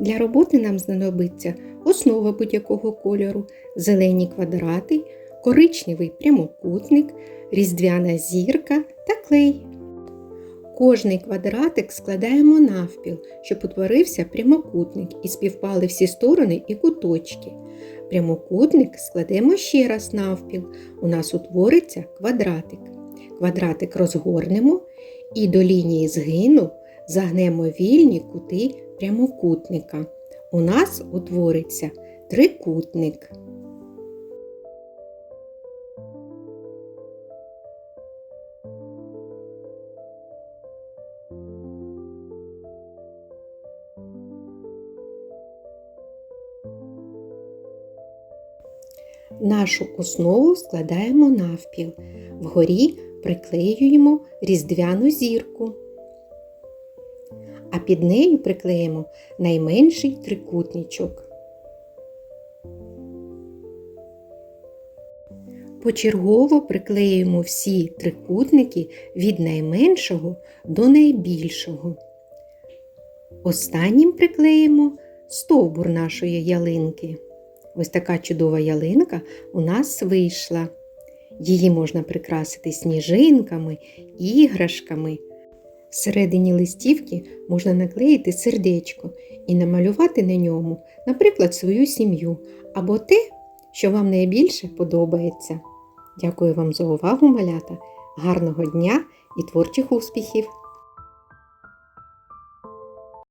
Для роботи нам знадобиться основа будь-якого кольору, зелені квадрати, коричневий прямокутник, різдвяна зірка та клей. Кожний квадратик складаємо навпіл, щоб утворився прямокутник і співпали всі сторони і куточки. Прямокутник складемо ще раз навпіл. У нас утвориться квадратик. Квадратик розгорнемо і до лінії згину загнемо вільні кути прямокутника. У нас утвориться трикутник. Нашу основу складаємо навпіл. Вгорі приклеюємо різдвяну зірку. А під нею приклеїмо найменший трикутничок. Почергово приклеюємо всі трикутники від найменшого до найбільшого. Останнім приклеїмо стовбур нашої ялинки. Ось така чудова ялинка у нас вийшла. Її можна прикрасити сніжинками, іграшками. Всередині листівки можна наклеїти сердечко і намалювати на ньому, наприклад, свою сім'ю або те, що вам найбільше подобається. Дякую вам за увагу, малята! Гарного дня і творчих успіхів!